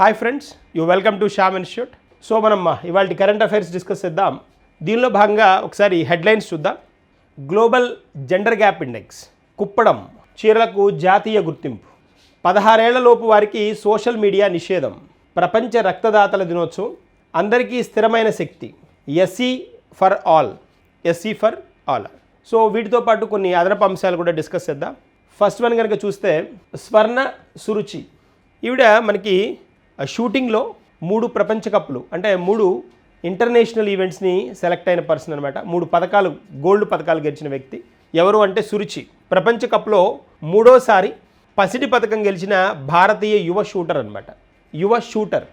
Hi friends you welcome to Shyam institute so మనం ఇవాళ current affairs discuss చేద్దాం. దీనిలో భాగంగా ఒకసారి హెడ్లైన్స్ చూద్దాం. Global gender gap index Kuppadam చీరలకు జాతీయ గుర్తింపు. పదహారేళ్ళలోపు వారికి సోషల్ మీడియా నిషేధం. ప్రపంచ రక్తదాతల దినోత్సవం. అందరికీ స్థిరమైన శక్తి. SE for all SE for all so వీటితో పాటు కొన్ని అదనపు అంశాలు కూడా డిస్కస్ చేద్దాం. ఫస్ట్ వన్ కనుక చూస్తే స్వర్ణ సురుచి. ఈవిడ మనకి షూటింగ్లో మూడు ప్రపంచ కప్పులు అంటే మూడు ఇంటర్నేషనల్ ఈవెంట్స్ని సెలెక్ట్ అయిన పర్సన్ అనమాట మూడు పథకాలు గోల్డ్ పథకాలు గెలిచిన వ్యక్తి. ఎవరు అంటే సురుచి. ప్రపంచ కప్లో మూడోసారి పసిడి పథకం గెలిచిన భారతీయ యువ షూటర్ అనమాట యువ షూటర్.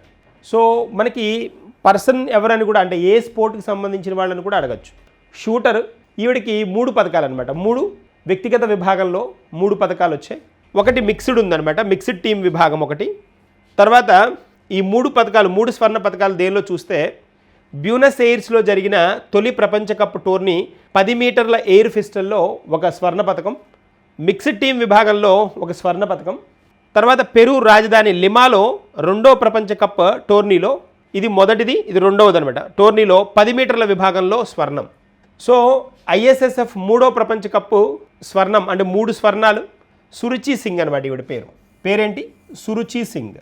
సో మనకి పర్సన్ ఎవరని కూడా అంటే ఏ స్పోర్ట్కి సంబంధించిన వాళ్ళని కూడా అడగచ్చు. షూటర్ ఈవిడికి మూడు పథకాలు అనమాట మూడు వ్యక్తిగత విభాగంలో మూడు పథకాలు వచ్చాయి. ఒకటి మిక్స్డ్ ఉందనమాట మిక్స్డ్ టీం విభాగం ఒకటి. తర్వాత ఈ మూడు పథకాలు మూడు స్వర్ణ పథకాలు దేనిలో చూస్తే బ్యూనస్ ఎయిర్స్లో జరిగిన తొలి ప్రపంచ కప్ టోర్నీ పది మీటర్ల ఎయిర్ ఫిస్టల్లో ఒక స్వర్ణ పథకం మిక్స్డ్ టీం విభాగంలో ఒక స్వర్ణ పథకం తర్వాత పెరు రాజధాని లిమాలో రెండో ప్రపంచ కప్ టోర్నీలో ఇది మొదటిది ఇది రెండవది అనమాట టోర్నీలో పది మీటర్ల విభాగంలో స్వర్ణం. సో ఐఎస్ఎస్ఎఫ్ మూడో ప్రపంచ కప్పు స్వర్ణం అంటే మూడు స్వర్ణాలు సురుచి సింగ్ అనమాట ఈవిడ పేరు. పేరేంటి? సురుచి సింగ్.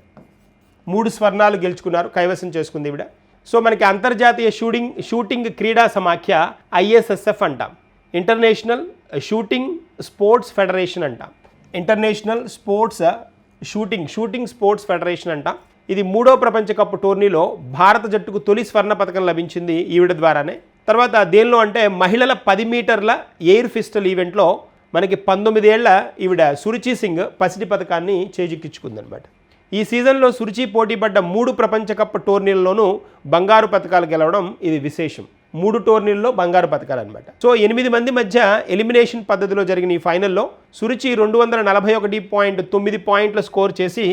మూడు స్వర్ణాలు గెలుచుకున్నారు కైవసం చేసుకుంది ఈవిడ. సో మనకి అంతర్జాతీయ షూటింగ్ షూటింగ్ క్రీడా సమాఖ్య ఐఎస్ఎస్ఎఫ్ అంటాం. ఇంటర్నేషనల్ షూటింగ్ స్పోర్ట్స్ ఫెడరేషన్ అంటాం. International sports shooting shooting sports federation అంటాం. ఇది మూడో ప్రపంచ కప్ టోర్నీలో భారత జట్టుకు తొలి స్వర్ణ పథకం లభించింది ఈవిడ ద్వారానే. తర్వాత దేనిలో అంటే మహిళల పది మీటర్ల ఎయిర్ ఫిస్టల్ ఈవెంట్లో మనకి పంతొమ్మిదేళ్ళ ఈవిడ సురుచి సింగ్ పసిడి పథకాన్ని చేజిక్కించుకుందనమాట. ఈ సీజన్లో సురుచి పోటీ పడ్డ మూడు ప్రపంచ కప్ టోర్నీల్లోనూ బంగారు పథకాలు గెలవడం ఇది విశేషం. మూడు టోర్నీల్లో బంగారు పథకాలు అనమాట సో ఎనిమిది మంది మధ్య ఎలిమినేషన్ పద్ధతిలో జరిగిన ఈ ఫైనల్లో సురుచి రెండు వందల నలభై ఒకటి పాయింట్ తొమ్మిది పాయింట్ల స్కోర్ చేసి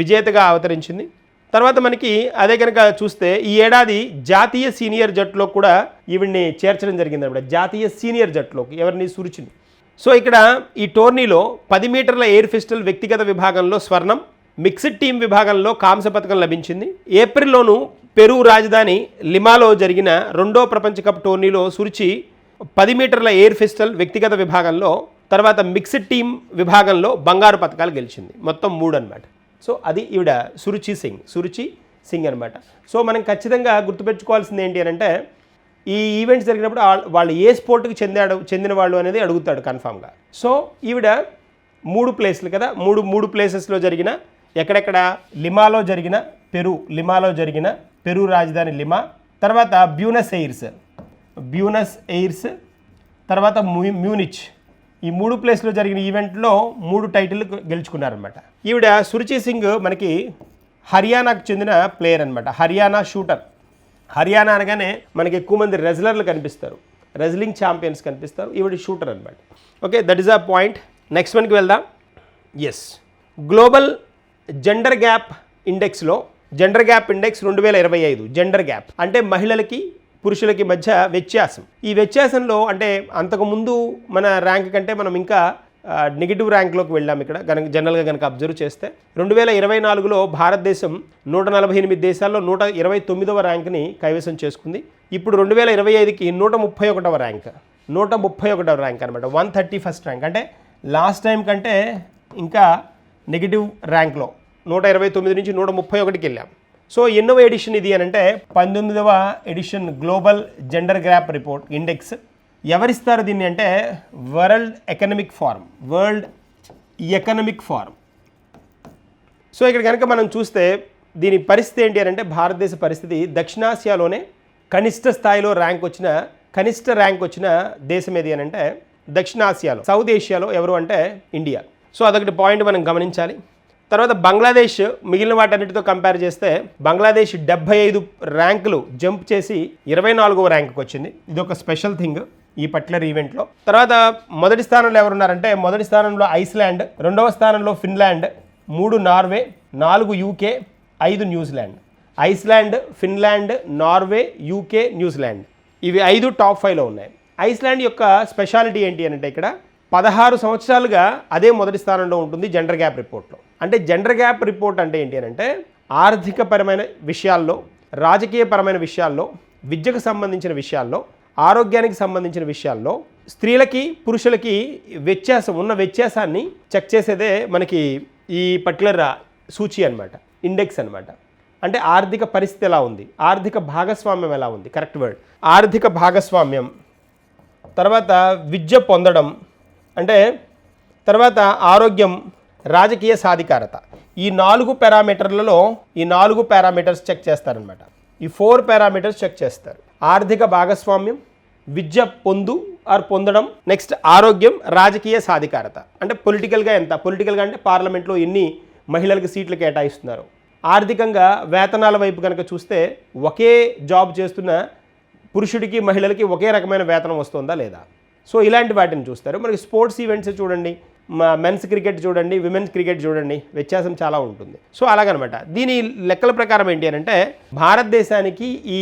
విజేతగా అవతరించింది. తర్వాత మనకి అదే కనుక చూస్తే ఈ ఏడాది జాతీయ సీనియర్ జట్టులో కూడా ఈవిడ్ని చేర్చడం జరిగింది అనమాట జాతీయ సీనియర్ జట్టులోకి ఎవరిని? సురుచిని. సో ఇక్కడ ఈ టోర్నీలో పది మీటర్ల ఎయిర్ ఫిస్టల్ వ్యక్తిగత విభాగంలో స్వర్ణం మిక్స్డ్ టీం విభాగంలో కాంస్య పథకం లభించింది. ఏప్రిల్లోనూ పెరు రాజధాని లిమాలో జరిగిన రెండో ప్రపంచ కప్ టోర్నీలో సురుచి పది మీటర్ల ఎయిర్ పిస్టల్ వ్యక్తిగత విభాగంలో తర్వాత మిక్స్డ్ టీం విభాగంలో బంగారు పథకాలు గెలిచింది. మొత్తం మూడు అనమాట సో అది ఈవిడ సురుచి సింగ్ సురుచి సింగ్ అనమాట సో మనం ఖచ్చితంగా గుర్తుపెట్టుకోవాల్సింది ఏంటి అని అంటే ఈ ఈవెంట్స్ జరిగినప్పుడు వాళ్ళ- వాళ్ళు ఏ స్పోర్ట్కి చెందాడు చెందిన వాళ్ళు అనేది అడుగుతాడు కన్ఫామ్గా. సో ఈవిడ మూడు ప్లేస్లు కదా మూడు మూడు ప్లేసెస్లో జరిగిన ఎక్కడెక్కడ? లిమాలో జరిగిన పెరు లిమాలో జరిగిన పెరు రాజధాని లిమా తర్వాత బ్యూనస్ ఎయిర్స్. బ్యూనస్ ఎయిర్స్ తర్వాత మ్యూ- మ్యూనిచ్. ఈ మూడు ప్లేస్లో జరిగిన ఈవెంట్లో మూడు టైటిల్ గెలుచుకున్నారనమాట ఈవిడ సురుచి సింగ్ మనకి హర్యానాకు చెందిన ప్లేయర్ అనమాట హర్యానా షూటర్. హర్యానా అనగానే మనకి ఎక్కువ మంది రెజ్లర్లు కనిపిస్తారు. రెజ్లింగ్ ఛాంపియన్స్ కనిపిస్తారు. ఈవిడ షూటర్ అనమాట okay that is a point. Next వన్కి వెళ్దాం. ఎస్. గ్లోబల్ జెండర్ గ్యాప్ ఇండెక్స్లో జెండర్ గ్యాప్ ఇండెక్స్ రెండు వేల ఇరవై ఐదు జెండర్ గ్యాప్ అంటే మహిళలకి పురుషులకి మధ్య వ్యత్యాసం. ఈ వ్యత్యాసంలో అంటే అంతకుముందు మన ర్యాంక్ కంటే మనం ఇంకా నెగిటివ్ ర్యాంక్లోకి వెళ్ళాం ఇక్కడ. కనుక జనరల్గా కనుక అబ్జర్వ్ చేస్తే రెండు వేల ఇరవై నాలుగులో భారతదేశం నూట నలభై ఎనిమిది దేశాల్లో నూట ఇరవై తొమ్మిదవ ర్యాంక్ని కైవసం చేసుకుంది. ఇప్పుడు రెండు వేల ఇరవై ఐదుకి నూట ముప్పై ఒకటవ ర్యాంక్ నూట ముప్పై ఒకటవ ర్యాంక్ అనమాట వన్ థర్టీ ఫస్ట్ ర్యాంక్ అంటే లాస్ట్ టైం కంటే ఇంకా నెగిటివ్ ర్యాంక్లో నూట ఇరవై తొమ్మిది నుంచి నూట ముప్పై ఒకటికి వెళ్ళాం. సో ఎన్నవ ఎడిషన్ ఇది అని అంటే పంతొమ్మిదవ edition global gender gap report index. ఎవరిస్తారు దీన్ని అంటే world economic forum world economic forum. So ఇక్కడ కనుక మనం చూస్తే దీని పరిస్థితి ఏంటి అని అంటే భారతదేశ పరిస్థితి దక్షిణాసియాలోనే కనిష్ట స్థాయిలో ర్యాంక్ వచ్చిన కనిష్ట ర్యాంక్ వచ్చిన దేశం ఏది అని అంటే దక్షిణాసియాలో సౌత్ ఏషియాలో ఎవరు అంటే ఇండియా. సో అదొకటి పాయింట్ మనం గమనించాలి. తర్వాత బంగ్లాదేశ్ మిగిలిన వాటన్నిటితో కంపేర్ చేస్తే బంగ్లాదేశ్ డెబ్బై ఐదు ర్యాంకులు జంప్ చేసి ఇరవై నాలుగవ ర్యాంకుకి వచ్చింది ఇది ఒక స్పెషల్ థింగ్ ఈ పర్టికులర్ ఈవెంట్లో. తర్వాత మొదటి స్థానంలో ఎవరున్నారంటే మొదటి స్థానంలో ఐస్లాండ్ రెండవ స్థానంలో ఫిన్లాండ్ మూడు నార్వే నాలుగు యూకే ఐదు New Zealand. Iceland Finland Norway UK New Zealand. ఇవి ఐదు టాప్ ఫైవ్లో ఉన్నాయి. ఐస్లాండ్ యొక్క స్పెషాలిటీ ఏంటి అని అంటే ఇక్కడ పదహారు సంవత్సరాలుగా అదే మొదటి స్థానంలో ఉంటుంది జెండర్ గ్యాప్ రిపోర్ట్లో అంటే జెండర్ గ్యాప్ రిపోర్ట్ అంటే ఏంటి అని అంటే ఆర్థికపరమైన విషయాల్లో రాజకీయపరమైన విషయాల్లో విద్యకు సంబంధించిన విషయాల్లో ఆరోగ్యానికి సంబంధించిన విషయాల్లో స్త్రీలకి పురుషులకి వ్యత్యాసం ఉన్న వ్యత్యాసాన్ని చెక్ చేసేదే మనకి ఈ పర్టికులర్ సూచి అన్నమాట ఇండెక్స్ అన్నమాట. అంటే ఆర్థిక పరిస్థితి ఎలా ఉంది? ఆర్థిక భాగస్వామ్యం ఎలా ఉంది? కరెక్ట్ వర్డ్ ఆర్థిక భాగస్వామ్యం. తర్వాత విద్య పొందడం అంటే తర్వాత ఆరోగ్యం రాజకీయ సాధికారత. ఈ నాలుగు పారామీటర్లలో ఈ నాలుగు పారామీటర్స్ చెక్ చేస్తారనమాట ఈ ఫోర్ పారామీటర్స్ చెక్ చేస్తారు. ఆర్థిక భాగస్వామ్యం విద్య పొందు ఆర్ పొందడం నెక్స్ట్ ఆరోగ్యం రాజకీయ సాధికారత. అంటే పొలిటికల్గా ఎంత? పొలిటికల్గా అంటే పార్లమెంట్లో ఎన్ని మహిళలకు సీట్లు కేటాయిస్తున్నారు? ఆర్థికంగా వేతనాల వైపు కనుక చూస్తే ఒకే జాబ్ చేస్తున్న పురుషుడికి మహిళలకి ఒకే రకమైన వేతనం వస్తుందా లేదా? సో ఇలాంటి వాటిని చూస్తారు. మనకి స్పోర్ట్స్ ఈవెంట్స్ చూడండి మెన్స్ క్రికెట్ చూడండి విమెన్స్ క్రికెట్ చూడండి వ్యత్యాసం చాలా ఉంటుంది. సో అలాగనమాట. దీని లెక్కల ప్రకారం ఏంటి అని అంటే భారతదేశానికి ఈ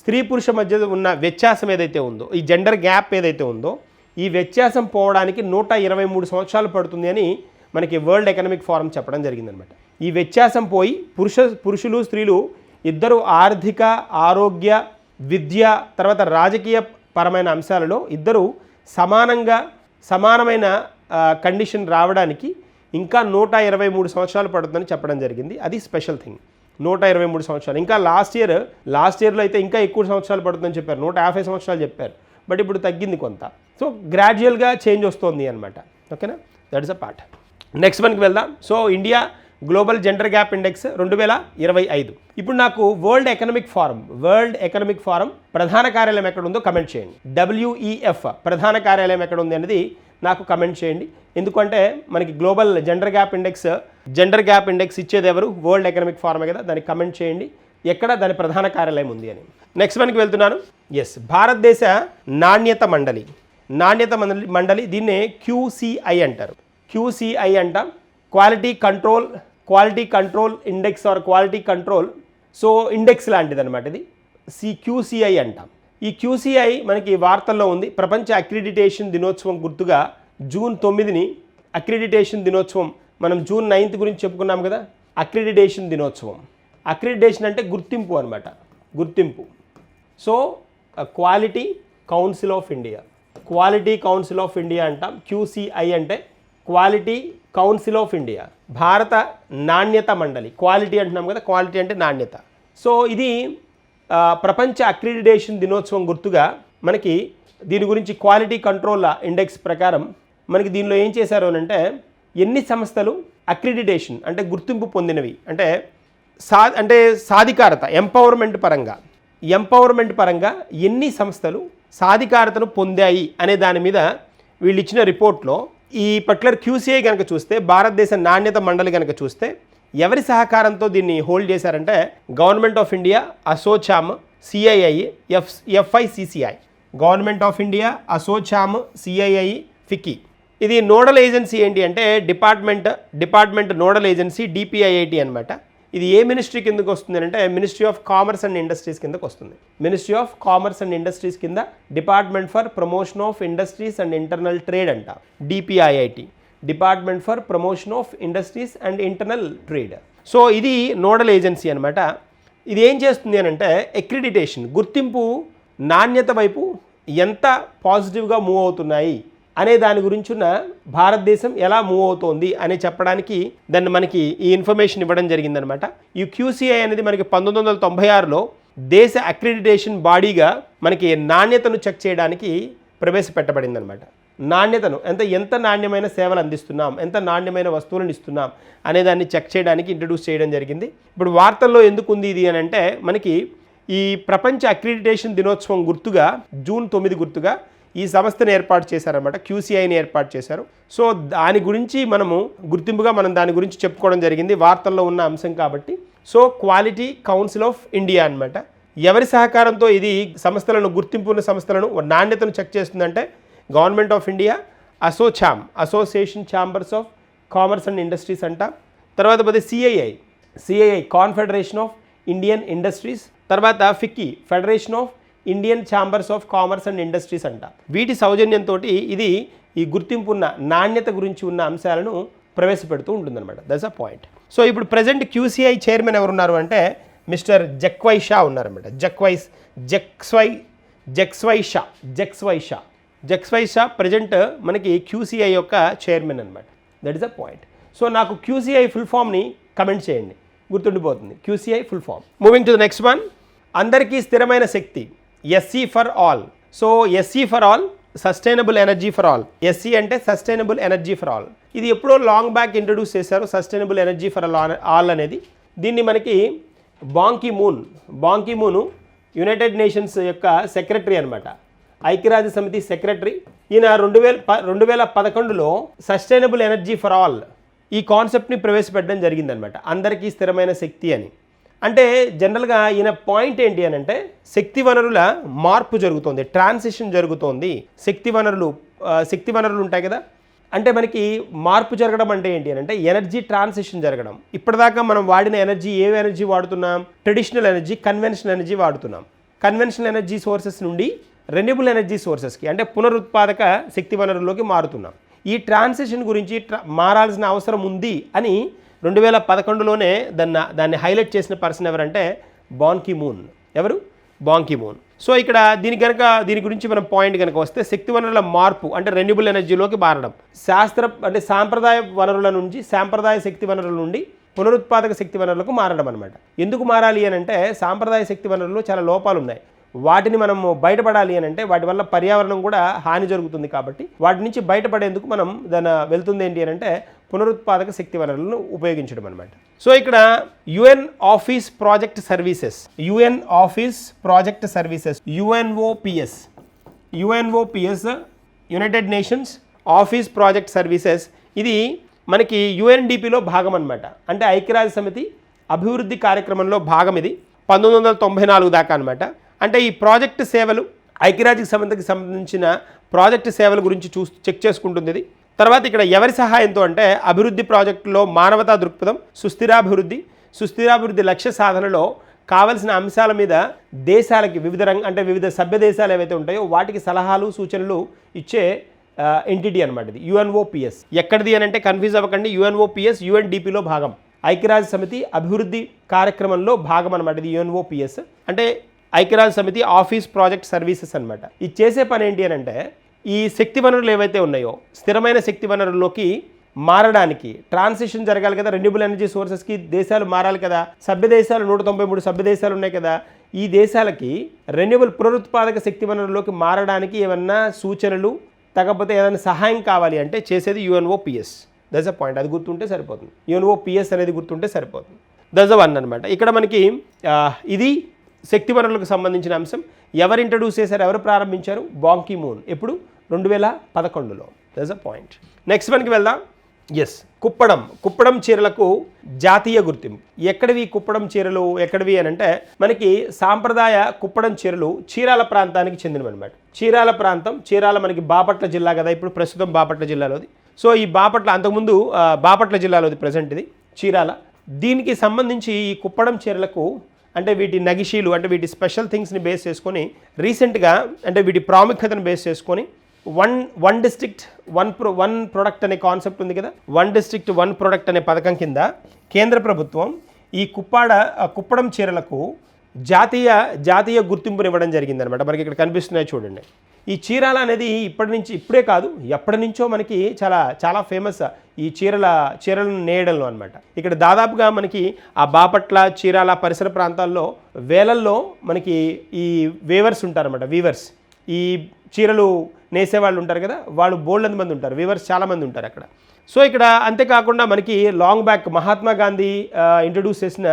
స్త్రీ పురుష మధ్య ఉన్న వ్యత్యాసం ఏదైతే ఉందో ఈ జెండర్ గ్యాప్ ఏదైతే ఉందో ఈ వ్యత్యాసం పోవడానికి నూట ఇరవై మూడు సంవత్సరాలు పడుతుంది అని మనకి వరల్డ్ ఎకనామిక్ ఫోరం చెప్పడం జరిగిందనమాట. ఈ వ్యత్యాసం పోయి పురుష పురుషులు స్త్రీలు ఇద్దరు ఆర్థిక ఆరోగ్య విద్య తర్వాత రాజకీయ పరమైన అంశాలలో ఇద్దరు సమానంగా సమానమైన కండిషన్ రావడానికి ఇంకా నూట ఇరవై మూడు సంవత్సరాలు పడుతుందని చెప్పడం జరిగింది. అది స్పెషల్ థింగ్ నూట ఇరవై మూడు సంవత్సరాలు. ఇంకా లాస్ట్ ఇయర్ లాస్ట్ ఇయర్లో అయితే ఇంకా ఎక్కువ సంవత్సరాలు పడుతుందని చెప్పారు. నూట యాభై సంవత్సరాలు చెప్పారు. బట్ ఇప్పుడు తగ్గింది కొంత. సో గ్రాడ్యువల్గా చేంజ్ వస్తుంది అనమాట ఓకేనా? That is a part next వన్కి వెళ్దాం. So India global gender gap index రెండు వేల ఇరవై ఐదు. ఇప్పుడు నాకు world economic forum world economic forum ప్రధాన కార్యాలయం ఎక్కడ ఉందో కమెంట్ చేయండి డబ్ల్యూఈఎఫ్ ప్రధాన కార్యాలయం ఎక్కడ ఉంది అనేది నాకు కమెంట్ చేయండి. ఎందుకంటే మనకి global gender gap index gender gap index ఇచ్చేది ఎవరు? వరల్డ్ ఎకనామిక్ ఫారమే కదా దానికి కమెంట్ చేయండి. ఎక్కడ దాని ప్రధాన కార్యాలయం ఉంది అని. నెక్స్ట్ మనకి వెళ్తున్నాను. ఎస్ భారతదేశ నాణ్యత మండలి. నాణ్యత మండలి మండలి దీన్నే క్యూసిఐ అంటారు. క్యూసిఐ అంటాం. Quality control quality control index or quality control so index లాంటిది అనమాట ఇది. సి క్యూసీఐ అంటాం. ఈ క్యూసిఐ మనకి వార్తల్లో ఉంది. ప్రపంచ అక్రిడిటేషన్ దినోత్సవం గుర్తుగా జూన్ తొమ్మిదిని అక్రిడిటేషన్ దినోత్సవం మనం జూన్ నైన్త్ గురించి చెప్పుకున్నాం కదా అక్రిడిటేషన్ దినోత్సవం. అక్రిడిటేషన్ అంటే గుర్తింపు అనమాట గుర్తింపు. So quality council of India quality council of India అంటాం. క్యూసిఐ అంటే క్వాలిటీ కౌన్సిల్ ఆఫ్ ఇండియా భారత నాణ్యత మండలి. క్వాలిటీ అంటున్నాం కదా క్వాలిటీ అంటే నాణ్యత. సో ఇది ప్రపంచ అక్రిడిటేషన్ దినోత్సవం గుర్తుగా మనకి దీని గురించి క్వాలిటీ కంట్రోల్ ఇండెక్స్ ప్రకారం మనకి దీనిలో ఏం చేశారు అని అంటే ఎన్ని సంస్థలు అక్రిడిటేషన్ అంటే గుర్తింపు పొందినవి అంటే సా అంటే సాధికారత ఎంపవర్మెంట్ పరంగా ఎంపవర్మెంట్ పరంగా ఎన్ని సంస్థలు సాధికారతను పొందాయి అనే దాని మీద వీళ్ళు ఇచ్చిన రిపోర్ట్లో ఈ పర్టికులర్ క్యూసీఐ కనుక చూస్తే భారతదేశ నాణ్యత మండలి కనుక చూస్తే ఎవరి సహకారంతో దీన్ని హోల్డ్ చేశారంటే government of India ASSOCHAM CII F FICCI. Government of India ASSOCHAM CII FICCI. ఇది నోడల్ ఏజెన్సీ ఏంటి అంటే department department nodal agency DPIIT అనమాట ఇది ఏ మినిస్ట్రీ కిందకు వస్తుంది అంటే ministry of commerce and industries కిందకు వస్తుంది. Ministry of commerce and industries కింద department for promotion of industries and internal trade అంట. DPIIT department for promotion of industries and internal trade so ఇది నోడల్ ఏజెన్సీ అనమాట ఇది ఏం చేస్తుంది అని అంటే ఎక్రిడిటేషన్ గుర్తింపు నాణ్యత వైపు ఎంత పాజిటివ్గా మూవ్ అవుతున్నాయి. అనే దాని గురించి ఉన్న భారతదేశం ఎలా మూవ్ అవుతోంది అని చెప్పడానికి దాన్ని మనకి ఈ ఇన్ఫర్మేషన్ ఇవ్వడం జరిగిందనమాట. ఈ క్యూసీఐ అనేది మనకి పంతొమ్మిది వందల తొంభై ఆరులో దేశ అక్రిడిటేషన్ బాడీగా మనకి నాణ్యతను చెక్ చేయడానికి ప్రవేశపెట్టబడిందనమాట. నాణ్యతను ఎంత ఎంత నాణ్యమైన సేవలు అందిస్తున్నాం ఎంత నాణ్యమైన వస్తువులను ఇస్తున్నాం అనే దాన్ని చెక్ చేయడానికి ఇంట్రడ్యూస్ చేయడం జరిగింది. ఇప్పుడు వార్తల్లో ఎందుకు ఉంది ఇది అని అంటే మనకి ఈ ప్రపంచ అక్రిడిటేషన్ దినోత్సవం గుర్తుగా జూన్ తొమ్మిది గుర్తుగా ఈ సంస్థను ఏర్పాటు చేశారనమాట క్యూసీఐని ఏర్పాటు చేశారు. సో దాని గురించి మనము గుర్తింపుగా మనం దాని గురించి చెప్పుకోవడం జరిగింది వార్తల్లో ఉన్న అంశం కాబట్టి. So quality council of India అన్నమాట. ఎవరి సహకారంతో ఇది సంస్థలను గుర్తింపు ఉన్న సంస్థలను నాణ్యతను చెక్ చేస్తుందంటే government of India ASSOCHAM association chambers of commerce and industries అంట. తర్వాత పోతే CII CII confederation of Indian industries. తర్వాత FICCI federation of Indian chambers of commerce and industries అంట. వీటి సౌజన్యంతో ఇది ఈ గుర్తింపు ఉన్న నాణ్యత గురించి ఉన్న అంశాలను ప్రవేశపెడుతూ ఉంటుందన్నమాట. దట్స్ అ పాయింట్ సో ఇప్పుడు ప్రజెంట్ క్యూసీఐ చైర్మన్ ఎవరున్నారు అంటే మిస్టర్ జక్వై షా ఉన్నారన్నమాట. జక్వై జక్స్వై జక్స్వై షా జక్స్వై షా జక్స్వై షా ప్రజెంట్ మనకి క్యూసీఐ యొక్క చైర్మన్ అనమాట that is a point so నాకు క్యూసీఐ ఫుల్ ఫామ్ని కమెంట్ చేయండి. గుర్తుండిపోతుంది. QCI full form moving to the next one అందరికీ స్థిరమైన శక్తి. SE for all so SE for all sustainable energy for all SE అంటే సస్టైనబుల్ ఎనర్జీ ఫర్ ఆల్ ఇది ఎప్పుడో long back introduce చేశారు సస్టైనబుల్ ఎనర్జీ ఫర్ ఆల్ అనేది. దీన్ని మనకి Ban Ki Moon Ban Ki Moon United Nations యొక్క secretary అనమాట ఐక్యరాజ్య సమితి సెక్రటరీ ఈయన రెండు వేల ప రెండు వేల పదకొండులో సస్టైనబుల్ ఎనర్జీ ఫర్ ఆల్ ఈ కాన్సెప్ట్ని ప్రవేశపెట్టడం జరిగిందనమాట అందరికీ స్థిరమైన శక్తి అని. అంటే జనరల్గా ఈయన పాయింట్ ఏంటి అని అంటే శక్తి వనరుల మార్పు జరుగుతోంది ట్రాన్సిషన్ జరుగుతోంది. శక్తి వనరులు శక్తి వనరులు ఉంటాయి కదా? అంటే మనకి మార్పు జరగడం అంటే ఏంటి అని అంటే ఎనర్జీ ట్రాన్సిషన్ జరగడం. ఇప్పటిదాకా మనం వాడిన ఎనర్జీ ఏ ఎనర్జీ వాడుతున్నాం? ట్రెడిషనల్ ఎనర్జీ కన్వెన్షనల్ ఎనర్జీ వాడుతున్నాం. కన్వెన్షనల్ ఎనర్జీ సోర్సెస్ నుండి రెన్యూబుల్ ఎనర్జీ సోర్సెస్కి అంటే పునరుత్పాదక శక్తి వనరుల్లోకి మారుతున్నాం. ఈ ట్రాన్సిషన్ గురించి మారాల్సిన అవసరం ఉంది అని రెండు వేల పదకొండులోనే దాన్ని దాన్ని హైలైట్ చేసిన పర్సన్ ఎవరంటే బాన్కీ మూన్ ఎవరు? బాంకీ మూన్ సో ఇక్కడ దీని కనుక దీని గురించి మనం పాయింట్ కనుక వస్తే శక్తి వనరుల మార్పు అంటే రెన్యూబుల్ ఎనర్జీలోకి మారడం. శాస్త్ర అంటే సాంప్రదాయ వనరుల నుంచి సాంప్రదాయ శక్తి వనరుల నుండి పునరుత్పాదక శక్తి వనరులకు మారడం అనమాట ఎందుకు మారాలి అని అంటే సాంప్రదాయ శక్తి వనరులు చాలా లోపాలు ఉన్నాయి. వాటిని మనము బయటపడాలి అని అంటే వాటి వల్ల పర్యావరణం కూడా హాని జరుగుతుంది కాబట్టి వాటి నుంచి బయటపడేందుకు మనం దాని వెళ్తుంది ఏంటి అని అంటే పునరుత్పాదక శక్తి వనరులను ఉపయోగించడం అనమాట సో ఇక్కడ UN office project services UN office project services UNOPS UNOPS United Nations office project services ఇది మనకి యుఎన్డిపిలో భాగం అనమాట అంటే ఐక్యరాజ్య సమితి అభివృద్ధి కార్యక్రమంలో భాగం ఇది పంతొమ్మిది వందల తొంభై నాలుగు దాకా అనమాట అంటే ఈ ప్రాజెక్టు సేవలు ఐక్యరాజ్య సమితికి సంబంధించిన ప్రాజెక్టు సేవల గురించి చూ చెక్ చేసుకుంటుంది ఇది. తర్వాత ఇక్కడ ఎవరి సహాయంతో అంటే అభివృద్ధి ప్రాజెక్టులో మానవతా దృక్పథం సుస్థిరాభివృద్ధి సుస్థిరాభివృద్ధి లక్ష్య సాధనలో కావలసిన అంశాల మీద దేశాలకి వివిధ రంగ అంటే వివిధ సభ్య దేశాలు ఏవైతే ఉంటాయో వాటికి సలహాలు సూచనలు ఇచ్చే ఎంటిటీ అనమాట ఇది. యుఎన్ఓపిఎస్ ఎక్కడిది అని అంటే కన్ఫ్యూజ్ అవ్వకండి. యుఎన్ఓపిఎస్ యుఎన్డిపిలో భాగం. ఐక్యరాజ్య సమితి అభివృద్ధి కార్యక్రమంలో భాగం అనమాట ఇది యుఎన్ఓపిఎస్ అంటే ఐక్యరాజ్య సమితి ఆఫీస్ ప్రాజెక్ట్ సర్వీసెస్ అనమాట ఇది చేసే పని ఏంటి అని అంటే ఈ శక్తి వనరులు ఏవైతే ఉన్నాయో స్థిరమైన శక్తి వనరుల్లోకి మారడానికి ట్రాన్సిషన్ జరగాలి కదా రెన్యూబుల్ ఎనర్జీ సోర్సెస్కి దేశాలు మారాలి కదా సభ్య దేశాలు నూట తొంభై మూడు సభ్య దేశాలు ఉన్నాయి కదా ఈ దేశాలకి రెన్యూబుల్ పునరుత్పాదక శక్తి వనరుల్లోకి మారడానికి ఏమన్నా సూచనలు తగ్గకపోతే ఏదైనా సహాయం కావాలి అంటే చేసేది యుఎన్ఓపిఎస్ దస్ అ పాయింట్ అది గుర్తుంటే సరిపోతుంది. యుఎన్ఓపిఎస్ అనేది గుర్తుంటే సరిపోతుంది. దస్ అ వన్ అనమాట ఇక్కడ మనకి ఇది శక్తి వనరులకు సంబంధించిన అంశం. ఎవరు ఇంట్రడ్యూస్ చేశారు? ఎవరు ప్రారంభించారు? బాంకీ మూన్ ఎప్పుడు? రెండు వేల పదకొండులో. దస్ అ పాయింట్ నెక్స్ట్ వన్కి వెళ్దాం. ఎస్ కుప్పడం. కుప్పడం చీరలకు జాతీయ గుర్తింపు. ఎక్కడివి కుప్పడం చీరలు? ఎక్కడివి అని అంటే మనకి సాంప్రదాయ కుప్పడం చీరలు చీరాల ప్రాంతానికి చెందినవన్నమాట. చీరాల ప్రాంతం చీరాల మనకి బాపట్ల జిల్లా కదా ఇప్పుడు ప్రస్తుతం బాపట్ల జిల్లాలోది. సో ఈ బాపట్ల అంతకుముందు బాపట్ల జిల్లాలోది ప్రజెంట్ ఇది చీరాల. దీనికి సంబంధించి ఈ కుప్పడం చీరలకు అంటే వీటి నగిషీలు అంటే వీటి స్పెషల్ థింగ్స్ని బేస్ చేసుకొని రీసెంట్గా అంటే వీటి ప్రాముఖ్యతను బేస్ చేసుకొని one one district one pro one product అనే కాన్సెప్ట్ ఉంది కదా? వన్ డిస్ట్రిక్ట్ వన్ ప్రొడక్ట్ అనే పథకం కింద కేంద్ర ప్రభుత్వం ఈ కుప్పాడ కుప్పడం చీరలకు జాతీయ జాతీయ గుర్తింపునివ్వడం జరిగిందనమాట మనకి ఇక్కడ కనిపిస్తున్నాయి చూడండి. ఈ చీరాల అనేది ఇప్పటి నుంచి ఇప్పుడే కాదు ఎప్పటి నుంచో మనకి చాలా చాలా ఫేమస్ ఈ చీరల చీరలను నేయడంలో అనమాట ఇక్కడ దాదాపుగా మనకి ఆ బాపట్ల చీరాల పరిసర ప్రాంతాల్లో వేలల్లో మనకి ఈ వేవర్స్ ఉంటారన్నమాట వీవర్స్ ఈ చీరలు నేసేవాళ్ళు ఉంటారు కదా వాళ్ళు బోల్డ్ మంది ఉంటారు వీవర్స్ చాలామంది ఉంటారు అక్కడ. సో ఇక్కడ అంతేకాకుండా మనకి long back Mahatma Gandhi introduce చేసిన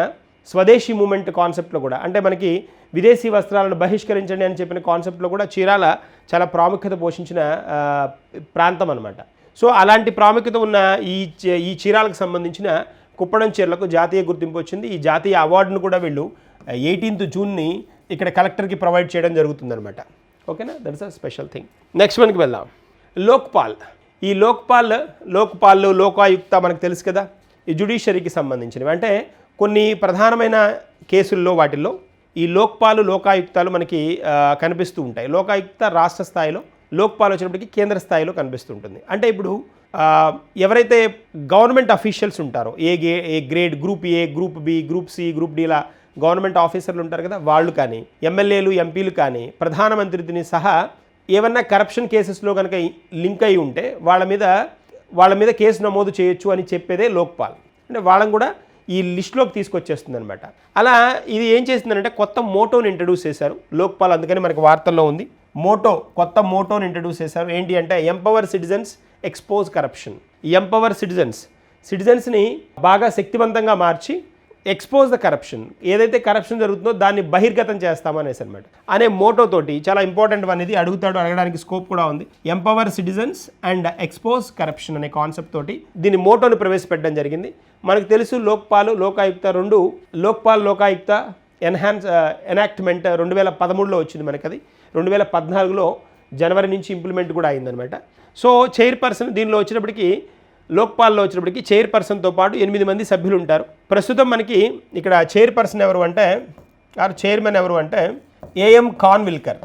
స్వదేశీ మూమెంట్ కాన్సెప్ట్లో కూడా అంటే మనకి విదేశీ వస్త్రాలను బహిష్కరించండి అని చెప్పిన కాన్సెప్ట్లో కూడా చీరాల చాలా ప్రాముఖ్యత పోషించిన ప్రాంతం అనమాట సో అలాంటి ప్రాముఖ్యత ఉన్న ఈ ఈ చీరాలకు సంబంధించిన కుప్పడం చీరలకు జాతీయ గుర్తింపు వచ్చింది. ఈ జాతీయ అవార్డును కూడా వీళ్ళు ఎయిటీన్త్ జూన్ని ఇక్కడ కలెక్టర్కి ప్రొవైడ్ చేయడం జరుగుతుందన్నమాట. ఓకేనా? That is a special thing next వన్కి వెళ్దాం. లోక్పాల్. ఈ లోక్పాల్ లోక్పాల్ లోకాయుక్త మనకు తెలుసు కదా? ఈ జుడిషియరీకి సంబంధించినవి. అంటే కొన్ని ప్రధానమైన కేసుల్లో వాటిల్లో ఈ లోక్పాలు లోకాయుక్తాలు మనకి కనిపిస్తూ ఉంటాయి. లోకాయుక్త రాష్ట్ర స్థాయిలో లోక్పాల్ వచ్చినప్పటికీ కేంద్ర స్థాయిలో కనిపిస్తూ ఉంటుంది. అంటే ఇప్పుడు ఎవరైతే గవర్నమెంట్ అఫీషియల్స్ ఉంటారో ఏ గే A grade group A group B group C group డీలా గవర్నమెంట్ ఆఫీసర్లు ఉంటారు కదా వాళ్ళు కానీ ఎమ్మెల్యేలు ఎంపీలు కానీ ప్రధానమంత్రిని సహా ఏమన్నా కరప్షన్ కేసెస్లో కనుక లింక్ అయి ఉంటే వాళ్ళ మీద వాళ్ళ మీద కేసు నమోదు చేయొచ్చు అని చెప్పేదే లోక్పాల్. అంటే వాళ్ళని కూడా ఈ లిస్ట్లోకి తీసుకొచ్చేస్తుంది అనమాట అలా ఇది ఏం చేసిందంటే కొత్త మోటోని ఇంట్రడ్యూస్ చేశారు లోక్పాల్ అందుకని మనకి వార్తల్లో ఉంది. మోటో కొత్త మోటోని ఇంట్రడ్యూస్ చేశారు. ఏంటి అంటే empower citizens expose corruption empower citizens సిటిజన్స్ని బాగా శక్తివంతంగా మార్చి ఎక్స్పోజ్ ద కరప్షన్ ఏదైతే కరప్షన్ జరుగుతుందో దాన్ని బహిర్గతం చేస్తామనేసి అనమాట అనే మోటోతోటి చాలా ఇంపార్టెంట్ అనేది అడుగుతాడు అడగడానికి స్కోప్ కూడా ఉంది. Empower citizens and expose corruption అనే కాన్సెప్ట్ తోటి దీని మోటోని ప్రవేశపెట్టడం జరిగింది. మనకు తెలుసు లోక్పాల్ లోకాయుక్త రెండు. లోక్పాల్ లోకాయుక్త ఎన్హాన్స్ ఎనాక్ట్మెంట్ రెండు వేల పదమూడులో వచ్చింది మనకి అది రెండు వేల పద్నాలుగులో జనవరి నుంచి ఇంప్లిమెంట్ కూడా అయిందనమాట సో చైర్పర్సన్ దీనిలో వచ్చినప్పటికీ లోక్పాల్లో వచ్చినప్పటికీ చైర్పర్సన్తో పాటు ఎనిమిది మంది సభ్యులు ఉంటారు ప్రస్తుతం మనకి ఇక్కడ చైర్పర్సన్ ఎవరు అంటే ఆర్ చైర్మన్ ఎవరు అంటే ఏఎం ఖాన్విల్కర్.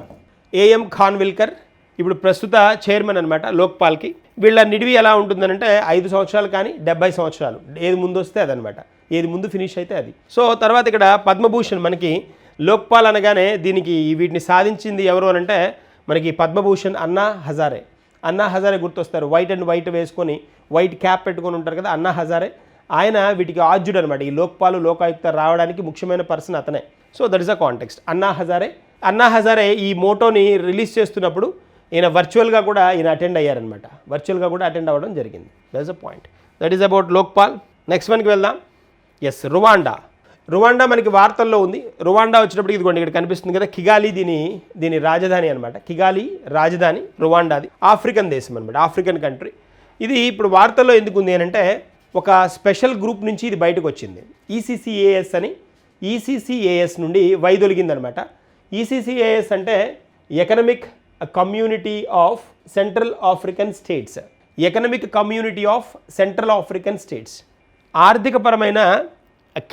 ఏఎం ఖాన్విల్కర్ ఇప్పుడు ప్రస్తుత చైర్మన్ అనమాట లోక్పాల్కి. వీళ్ళ నిడివి ఎలా ఉంటుందనంటే ఐదు సంవత్సరాలు కానీ డెబ్బై సంవత్సరాలు. ఏది ముందు వస్తే అదనమాట ఏది ముందు ఫినిష్ అయితే అది. సో తర్వాత ఇక్కడ పద్మభూషణ్ మనకి లోక్పాల్ అనగానే దీనికి వీటిని సాధించింది ఎవరు అని అంటే మనకి పద్మభూషణ్ అన్నా హజారే. అన్నా హజారే గుర్తొస్తారు. వైట్ అండ్ వైట్ వేసుకొని వైట్ క్యాప్ పెట్టుకొని ఉంటారు కదా అన్నా హజారే. ఆయన వీటికి ఆద్యుడు అనమాట ఈ లోక్పాలు లోకాయుక్త రావడానికి ముఖ్యమైన పర్సన్ అతనే. So that is a context. Anna Hazare. Anna Hazare ఈ మోటోని రిలీజ్ చేస్తున్నప్పుడు ఈయన వర్చువల్గా కూడా ఈయన అటెండ్ అయ్యారనమాట వర్చువల్గా కూడా అటెండ్ అవ్వడం జరిగింది. That is a point. That is about Lokpal. Next వన్కి వెళ్దాం. Yes Rwanda. రువాండా మనకి వార్తల్లో ఉంది. రువాండా వచ్చినప్పుడు ఇదిగోండి ఇక్కడ కనిపిస్తుంది కదా కిగాలి దీని దీని రాజధాని అనమాట కిగాలి రాజధాని రువాండాది. ఆఫ్రికన్ దేశం అనమాట ఆఫ్రికన్ కంట్రీ. ఇది ఇప్పుడు వార్తల్లో ఎందుకు ఉంది అని అంటే ఒక స్పెషల్ గ్రూప్ నుంచి ఇది బయటకు వచ్చింది ఈసీసీఏఎస్ అని. ఈసీసీఏఎస్ నుండి వైదొలిగిందనమాట. ఈసీసీఏఎస్ అంటే economic community of Central African States economic community of Central African States ఆర్థికపరమైన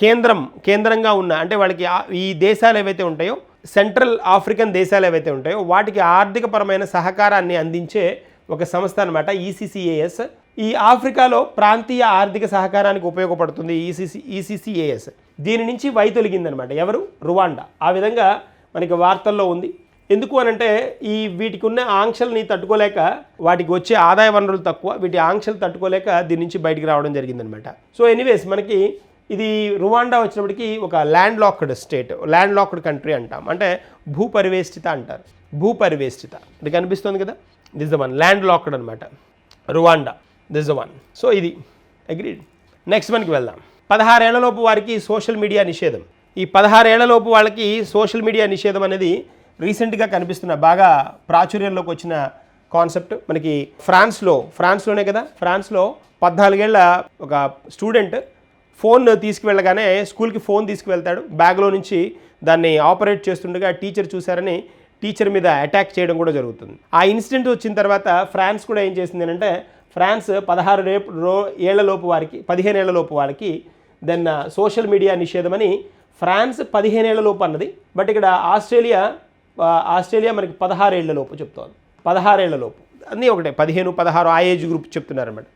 కేంద్రం కేంద్రంగా ఉన్న అంటే వాళ్ళకి ఈ దేశాలు ఏవైతే ఉంటాయో సెంట్రల్ ఆఫ్రికన్ దేశాలు ఏవైతే ఉంటాయో వాటికి ఆర్థికపరమైన సహకారాన్ని అందించే ఒక సంస్థ అనమాట ఈసీసీఏఎస్ ఈ ఆఫ్రికాలో ప్రాంతీయ ఆర్థిక సహకారానికి ఉపయోగపడుతుంది ఈసీసీ ఈసీసీఏఎస్ దీని నుంచి వై తొలగిందనమాట ఎవరు? రువాండా. ఆ విధంగా మనకి వార్తల్లో ఉంది. ఎందుకు అనంటే ఈ వీటికి ఉన్న ఆంక్షల్ని తట్టుకోలేక వాటికి వచ్చే ఆదాయ వనరులు తక్కువ వీటి ఆంక్షలు తట్టుకోలేక దీని నుంచి బయటికి రావడం జరిగిందనమాట సో ఎనీవేస్ మనకి ఇది రువాండా వచ్చినప్పటికి ఒక landlocked state landlocked country అంటాం. అంటే భూపరివేష్టిత అంటారు. భూపరివేష్టిత. ఇది కనిపిస్తుంది కదా? This the one landlocked అనమాట Rwanda this the one so ఇది. అగ్రీడ్ నెక్స్ట్ మనకి వెళ్దాం. పదహారేళ్ళలోపు వారికి సోషల్ మీడియా నిషేధం. ఈ పదహారేళ్ళలోపు వాళ్ళకి సోషల్ మీడియా నిషేధం అనేది రీసెంట్గా కనిపిస్తున్న బాగా ప్రాచుర్యంలోకి వచ్చిన కాన్సెప్ట్ మనకి ఫ్రాన్స్లో ఫ్రాన్స్లోనే కదా? ఫ్రాన్స్లో పద్నాలుగేళ్ళ ఒక స్టూడెంట్ ఫోన్ తీసుకువెళ్ళగానే స్కూల్కి ఫోన్ తీసుకువెళ్తాడు. బ్యాగ్లో నుంచి దాన్ని ఆపరేట్ చేస్తుండగా టీచర్ చూశారని టీచర్ మీద అటాక్ చేయడం కూడా జరుగుతుంది. ఆ ఇన్సిడెంట్ వచ్చిన తర్వాత ఫ్రాన్స్ కూడా ఏం చేసింది అంటే ఫ్రాన్స్ పదహారు రేపు రో ఏళ్ళలోపు వారికి పదిహేను ఏళ్ళలోపు వారికి దెన్ సోషల్ మీడియా నిషేధం అని ఫ్రాన్స్ పదిహేను ఏళ్ళలోపు అన్నది. బట్ ఇక్కడ ఆస్ట్రేలియా ఆస్ట్రేలియా మనకి పదహారేళ్ళ లోపు చెప్తోంది. పదహారేళ్ళలోపు అన్నీ ఒకటే. పదిహేను పదహారు ఆ ఏజ్ గ్రూప్ చెప్తున్నారు అనమాట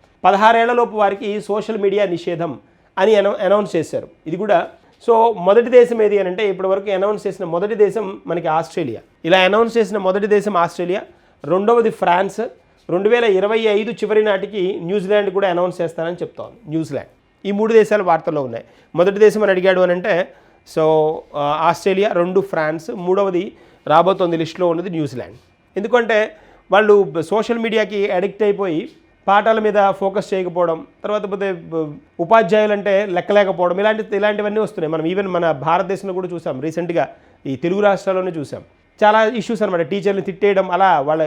వారికి సోషల్ మీడియా నిషేధం అని అనౌన్స్ చేశారు. ఇది కూడా సో మొదటి దేశం ఏది అని అంటే ఇప్పటి వరకు అనౌన్స్ చేసిన మొదటి దేశం మనకి ఆస్ట్రేలియా. ఇలా అనౌన్స్ చేసిన మొదటి దేశం ఆస్ట్రేలియా రెండవది ఫ్రాన్స్. రెండు వేల ఇరవై ఐదు చివరి నాటికి న్యూజిలాండ్ కూడా అనౌన్స్ చేస్తానని చెప్తోంది న్యూజిలాండ్ ఈ మూడు దేశాలు వార్తల్లో ఉన్నాయి. మొదటి దేశం అని అడిగాడు అని అంటే సో ఆస్ట్రేలియా రెండు ఫ్రాన్స్. మూడవది రాబోతోంది లిస్టులో ఉన్నది న్యూజిలాండ్ ఎందుకంటే వాళ్ళు సోషల్ మీడియాకి అడిక్ట్ అయిపోయి పాఠాల మీద ఫోకస్ చేయకపోవడం తర్వాత పోతే ఉపాధ్యాయులు అంటే లెక్కలేకపోవడం ఇలాంటి ఇలాంటివన్నీ వస్తున్నాయి. మనం ఈవెన్ మన భారతదేశంలో కూడా చూసాం రీసెంట్గా ఈ తెలుగు రాష్ట్రాల్లోనే చూసాం. చాలా ఇష్యూస్ అనమాట టీచర్ని తిట్టేయడం అలా వాళ్ళ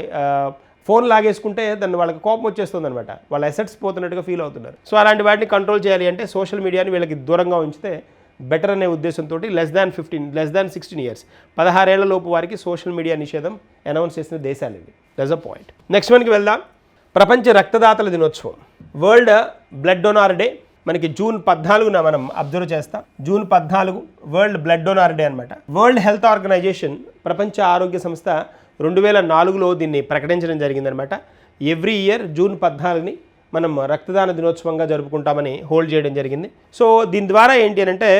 ఫోన్ లాగేసుకుంటే దాన్ని వాళ్ళకి కోపం వచ్చేస్తుంది అనమాట వాళ్ళ అసెట్స్ పోతున్నట్టుగా ఫీల్ అవుతున్నారు. సో అలాంటి వాటిని కంట్రోల్ చేయాలి అంటే సోషల్ మీడియాని వీళ్ళకి దూరంగా ఉంచితే బెటర్ అనే ఉద్దేశంతో less than fifteen less than sixteen years పదహారేళ్ళ లోపు వారికి సోషల్ మీడియా నిషేధం అనౌన్స్ చేసిన దేశాలు ఇవి. దస్ అ పాయింట్ నెక్స్ట్ వన్కి వెళ్దాం. ప్రపంచ రక్తదాతల దినోత్సవం. వరల్డ్ బ్లడ్ డొనార్ డే మనకి జూన్ పద్నాలుగున మనం అబ్జర్వ్ చేస్తాం. జూన్ పద్నాలుగు వరల్డ్ బ్లడ్ డొనార్ డే అనమాట వరల్డ్ హెల్త్ ఆర్గనైజేషన్ ప్రపంచ ఆరోగ్య సంస్థ రెండు వేల నాలుగులో దీన్ని ప్రకటించడం జరిగిందనమాట ఎవ్రీ ఇయర్ జూన్ పద్నాలుగుని మనం రక్తదాన దినోత్సవంగా జరుపుకుంటామని హోల్డ్ చేయడం జరిగింది. సో దీని ద్వారా ఏంటి అని అంటే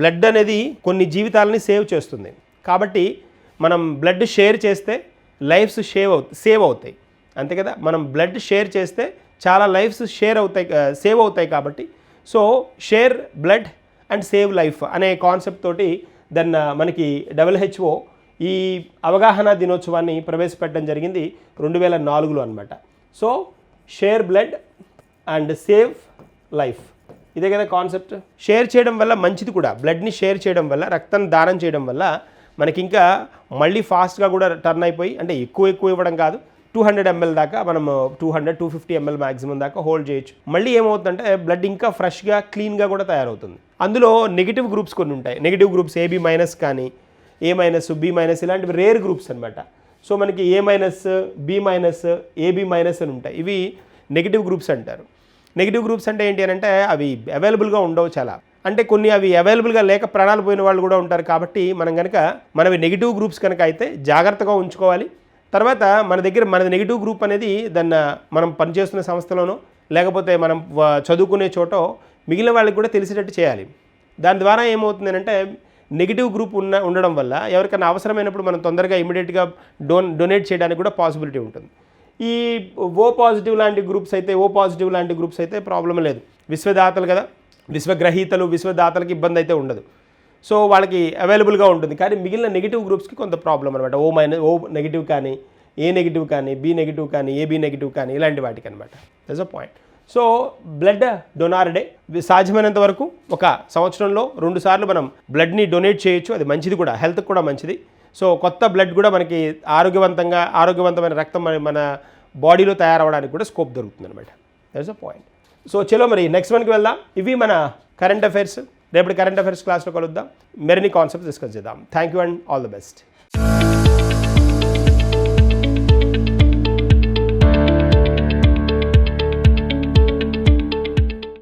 బ్లడ్ అనేది కొన్ని జీవితాలని సేవ్ చేస్తుంది. కాబట్టి మనం బ్లడ్ షేర్ చేస్తే లైఫ్స్ షేవ్ అవు సేవ్ అవుతాయి. అంతే కదా? మనం బ్లడ్ షేర్ చేస్తే చాలా లైఫ్స్ షేర్ అవుతాయి సేవ్ అవుతాయి కాబట్టి. So share blood and save life అనే కాన్సెప్ట్ తోటి దెన్ మనకి డబ్ల్యూహెచ్ఓ ఈ అవగాహన దినోత్సవాన్ని ప్రవేశపెట్టడం జరిగింది రెండు వేల నాలుగులో అనమాట so share blood and save life ఇదే కదా కాన్సెప్ట్ షేర్ చేయడం వల్ల మంచిది కూడా. బ్లడ్ని షేర్ చేయడం వల్ల రక్తం దానం చేయడం వల్ల మనకి ఇంకా మళ్ళీ ఫాస్ట్గా కూడా టర్న్ అయిపోయి అంటే ఎక్కువ ఎక్కువ ఇవ్వడం కాదు. టూ హండ్రెడ్ ఎంఎల్ దాకా మనం two hundred two fifty ml maximum దాకా హోల్డ్ చేయొచ్చు. మళ్ళీ ఏమవుతుందంటే బ్లడ్ ఇంకా ఫ్రెష్గా క్లీన్గా కూడా తయారవుతుంది. అందులో నెగిటివ్ గ్రూప్స్ కొన్ని ఉంటాయి. నెగిటివ్ గ్రూప్స్ ఏబీ మైనస్ కానీ ఏ మైనస్ బి మైనస్ ఇలాంటివి రేర్ గ్రూప్స్ అనమాట సో మనకి A minus B minus AB minus అని ఉంటాయి. ఇవి నెగిటివ్ గ్రూప్స్ అంటారు. నెగిటివ్ గ్రూప్స్ అంటే ఏంటి అని అంటే అవి అవైలబుల్గా ఉండవు చాలా. అంటే కొన్ని అవి అవైలబుల్గా లేక ప్రాణాలు పోయిన వాళ్ళు కూడా ఉంటారు కాబట్టి మనం కనుక మనవి నెగిటివ్ గ్రూప్స్ కనుక అయితే జాగ్రత్తగా ఉంచుకోవాలి. తర్వాత మన దగ్గర మన నెగిటివ్ గ్రూప్ అనేది దాన్ని మనం పనిచేస్తున్న సంస్థలోనో లేకపోతే మనం చదువుకునే చోటో మిగిలిన వాళ్ళకి కూడా తెలిసేటట్టు చేయాలి. దాని ద్వారా ఏమవుతుందంటే నెగిటివ్ గ్రూప్ ఉన్న ఉండడం వల్ల ఎవరికైనా అవసరమైనప్పుడు మనం తొందరగా ఇమీడియట్గా డోన్ డొనేట్ చేయడానికి కూడా పాసిబిలిటీ ఉంటుంది. ఈ ఓ పాజిటివ్ లాంటి గ్రూప్స్ అయితే ఓ పాజిటివ్ లాంటి గ్రూప్స్ అయితే ప్రాబ్లం లేదు. విశ్వదాతలు కదా విశ్వగ్రహీతలు విశ్వదాతలకి ఇబ్బంది అయితే ఉండదు. సో వాళ్ళకి అవైలబుల్గా ఉంటుంది. కానీ మిగిలిన నెగిటివ్ గ్రూప్స్కి కొంత ప్రాబ్లం అనమాట ఓ మైనస్ ఓ నెగిటివ్ కానీ ఏ నెగిటివ్ కానీ బి నెగిటివ్ కానీ ఏబి నెగిటివ్ కానీ ఇలాంటి వాటికి అనమాట that's a point so blood donor day సాధ్యమైనంత వరకు ఒక సంవత్సరంలో రెండు సార్లు మనం బ్లడ్ని డొనేట్ చేయొచ్చు. అది మంచిది కూడా. హెల్త్ కూడా మంచిది. సో కొత్త బ్లడ్ కూడా మనకి ఆరోగ్యవంతంగా ఆరోగ్యవంతమైన రక్తం మన మన బాడీలో తయారవడానికి కూడా స్కోప్ దొరుకుతుంది అనమాట దట్స్ అ పాయింట్ సో చలో మరి నెక్స్ట్ వన్కి వెళ్దాం. ఇవి మన కరెంట్ అఫైర్స్ రేపటి కరెంట్ అఫైర్స్ క్లాస్లో కలుద్దాం. మరిన్ని కాన్సెప్ట్స్ డిస్కస్ చేద్దాం. Thank you and all the best